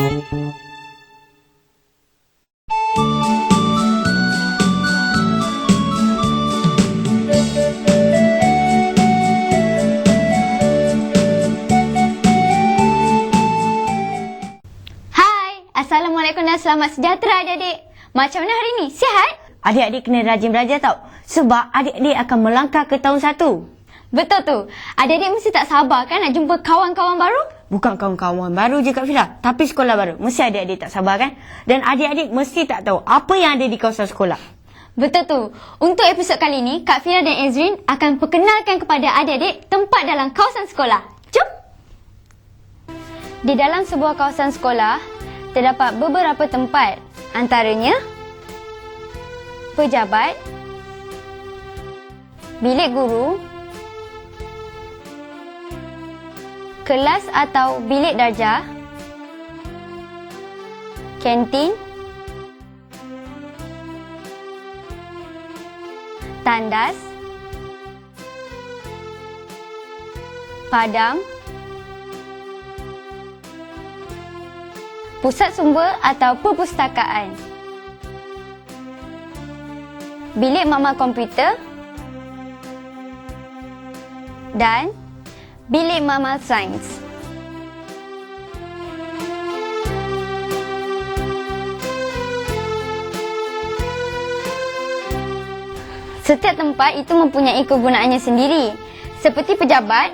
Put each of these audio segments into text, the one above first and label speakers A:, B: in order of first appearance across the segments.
A: Hai, Assalamualaikum dan selamat sejahtera adik-adik. Macam mana hari ni? Sihat?
B: Adik-adik kena rajin belajar tau. Sebab adik-adik akan melangkah ke tahun satu.
A: Betul tu. Adik-adik mesti tak sabar kan nak jumpa kawan-kawan baru?
B: Bukan kawan-kawan baru je Kak Fira. Tapi sekolah baru. Mesti adik-adik tak sabar kan? Dan adik-adik mesti tak tahu apa yang ada di kawasan sekolah.
A: Betul tu. Untuk episod kali ni, Kak Fira dan Ezrin akan perkenalkan kepada adik-adik tempat dalam kawasan sekolah. Jom! Di dalam sebuah kawasan sekolah, terdapat beberapa tempat. Antaranya, pejabat, bilik guru, kelas atau bilik darjah, kantin, tandas, padang, pusat sumber atau perpustakaan, bilik mama komputer? Dan bilik mama sains. Setiap tempat itu mempunyai kegunaannya sendiri. Seperti pejabat,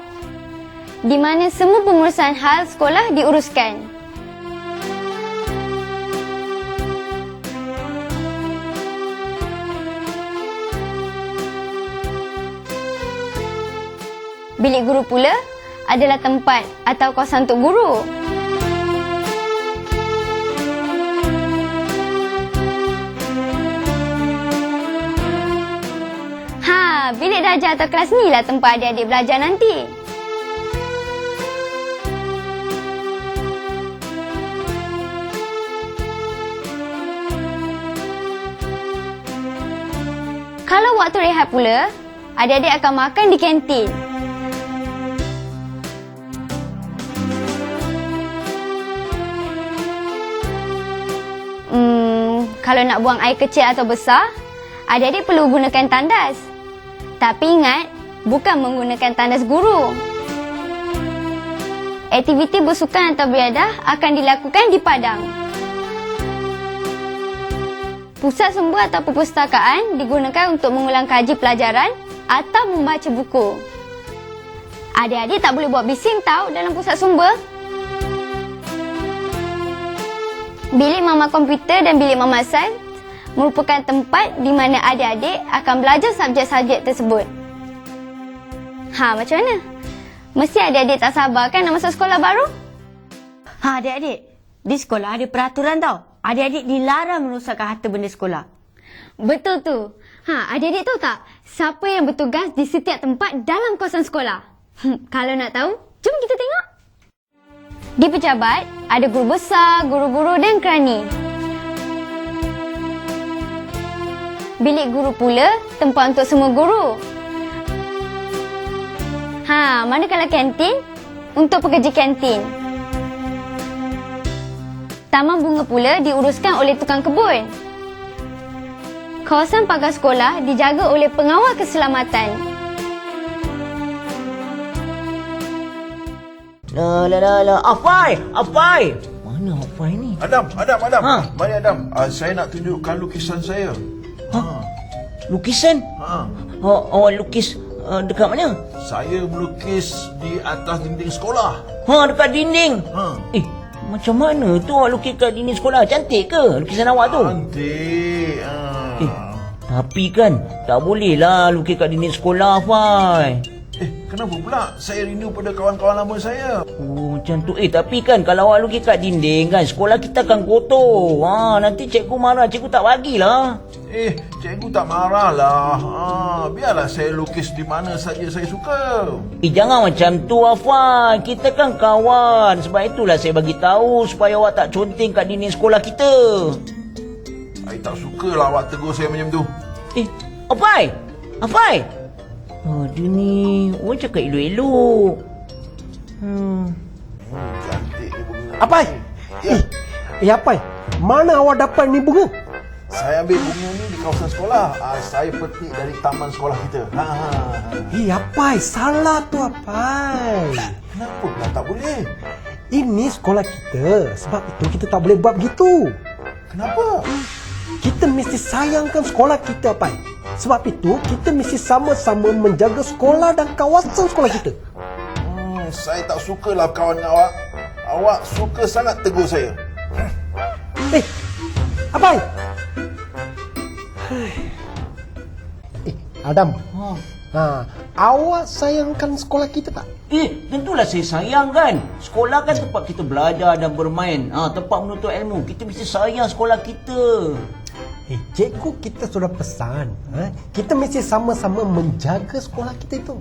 A: di mana semua pengurusan hal sekolah diuruskan. Bilik guru pula adalah tempat atau kawasan untuk guru. Ha, bilik darjah atau kelas ni lah tempat adik-adik belajar nanti. Kalau waktu rehat pula, adik-adik akan makan di kantin. Kalau nak buang air kecil atau besar, adik-adik perlu gunakan tandas. Tapi ingat, bukan menggunakan tandas guru. Aktiviti bersukan atau beriadah akan dilakukan di padang. Pusat sumber atau perpustakaan digunakan untuk mengulang kaji pelajaran atau membaca buku. Adik-adik tak boleh buat bising tau dalam pusat sumber. Bilik mama komputer dan bilik mama sains merupakan tempat di mana adik-adik akan belajar subjek-subjek tersebut. Ha, macam mana? Mesti adik-adik tak sabar kan nak masuk sekolah baru?
B: Ha adik-adik, di sekolah ada peraturan tau. Adik-adik dilarang merosakkan harta benda sekolah.
A: Betul tu. Ha, adik-adik tahu tak siapa yang bertugas di setiap tempat dalam kawasan sekolah? Hmm, kalau nak tahu, jom kita tengok. Di pejabat, ada guru besar, guru-guru dan kerani. Bilik guru pula tempat untuk semua guru. Ha, manakala kantin untuk pekerja kantin. Taman bunga pula diuruskan oleh tukang kebun. Kawasan pagar sekolah dijaga oleh pengawal keselamatan.
C: La la la la. Afai, Afai. Mana Afai ni?
D: Adam, Adam, Adam.
C: Ha.
D: Mari Adam. Uh, saya nak tunjukkan lukisan saya.
C: Ha? Lukisan?
D: Ha.
C: Oh, awak lukis uh, dekat mana?
D: Saya melukis di atas dinding sekolah.
C: Ha, dekat dinding.
D: Ha.
C: Eh, macam mana tu awak lukis kat dinding sekolah? Cantik ke lukisan awak tu?
D: Cantik. Ha.
C: Eh, tapi kan tak boleh lah lukis kat dinding sekolah, Afai.
D: Eh, kenapa pula saya rindu pada kawan-kawan lama saya?
C: Oh, macam tu. Eh, tapi kan kalau awak lukis kat dinding kan, sekolah kita akan kotor. Ha, nanti cikgu marah, cikgu tak bagilah.
D: Eh, cikgu tak marahlah. Ha, biarlah saya lukis di mana saja saya suka.
C: Eh jangan macam tu Afan. Kita kan kawan. Sebab itulah saya bagi tahu supaya awak tak conteng kat dinding sekolah kita.
D: Saya tak sukalah awak tegur saya macam tu.
C: Eh, Afai! Afai! Oh, dia ni orang cakap elok-elok. Hmm.
E: Apai?
D: Ya.
E: Eh, eh Apai, mana awak dapat ni bunga?
D: Saya ambil bunga ni di kawasan sekolah. Ah, saya petik dari taman sekolah kita. Ha, ha, ha.
E: Eh Apai, salah tu Apai.
D: Kenapa pula tak boleh?
E: Ini sekolah kita. Sebab itu kita tak boleh buat begitu.
D: Kenapa?
E: Kita mesti sayangkan sekolah kita, Apai. Sebab itu, kita mesti sama-sama menjaga sekolah dan kawasan sekolah kita.
D: Hmm, saya tak sukalah kawan dengan awak. Awak suka sangat tegur saya.
E: Eh, Apai! Eh, Adam. Ha, awak sayangkan sekolah kita tak?
C: Eh, tentulah saya sayang kan. Sekolah kan tempat kita belajar dan bermain. Ha, tempat menuntut ilmu. Kita mesti sayang sekolah kita.
E: Eh, cikgu kita sudah pesan. Ha? Kita mesti sama-sama menjaga sekolah kita itu.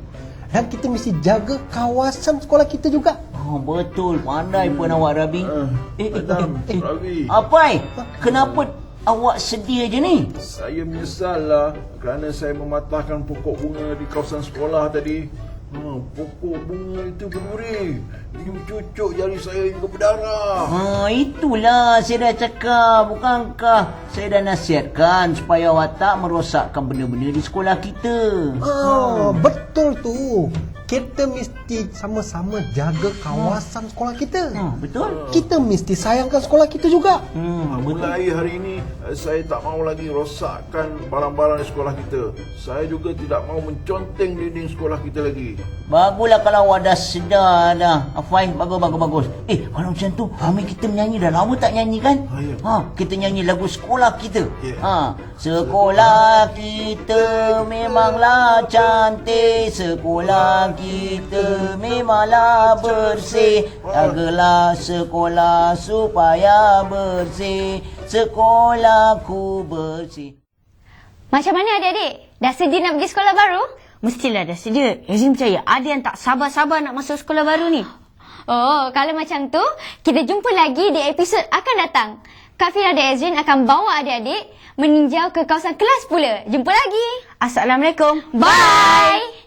E: Dan kita mesti jaga kawasan sekolah kita juga.
C: Oh, betul. Pandai pun awak, Rabi. eh, eh,
D: Adam,
C: eh, eh.
D: Rabi.
C: Apai, kenapa awak sedih je ni?
D: Saya menyesal lah kerana saya mematahkan pokok bunga di kawasan sekolah tadi. Ha, pokok bunga itu berduri. Dia cucuk jari saya hingga berdarah.
C: Ha, itulah saya dah cakap. Bukankah saya dah nasihatkan supaya awak tak merosakkan benda-benda di sekolah kita?
E: Ah, betul tu. Kita mesti sama-sama jaga kawasan sekolah kita.
C: Ha, betul?
E: Kita mesti sayangkan sekolah kita juga.
C: Hmm, betul.
D: Mulai hari ini saya tak mau lagi rosakkan barang-barang di sekolah kita. Saya juga tidak mau menconteng dinding sekolah kita lagi.
C: Baguslah kalau awak dah sedar dah. Afai, bagus, bagus, bagus. Eh, kalau macam tu, kami kita menyanyi dah lama tak nyanyi kan?
D: Ha, ya.
C: Ha, kita nyanyi lagu sekolah kita.
D: Ya.
C: Ha, sekolah kita memanglah cantik, sekolah kita memanglah bersih. Jagalah sekolah supaya bersih, sekolahku bersih.
A: Macam mana adik-adik? Dah sedia nak pergi sekolah baru?
B: Mestilah dah sedia. Ezin percaya ada yang tak sabar-sabar nak masuk sekolah baru ni.
A: Oh, kalau macam tu, kita jumpa lagi di episod akan datang. Kak Fira dan Ezrin akan bawa adik-adik meninjau ke kawasan kelas pula. Jumpa lagi.
B: Assalamualaikum.
A: Bye.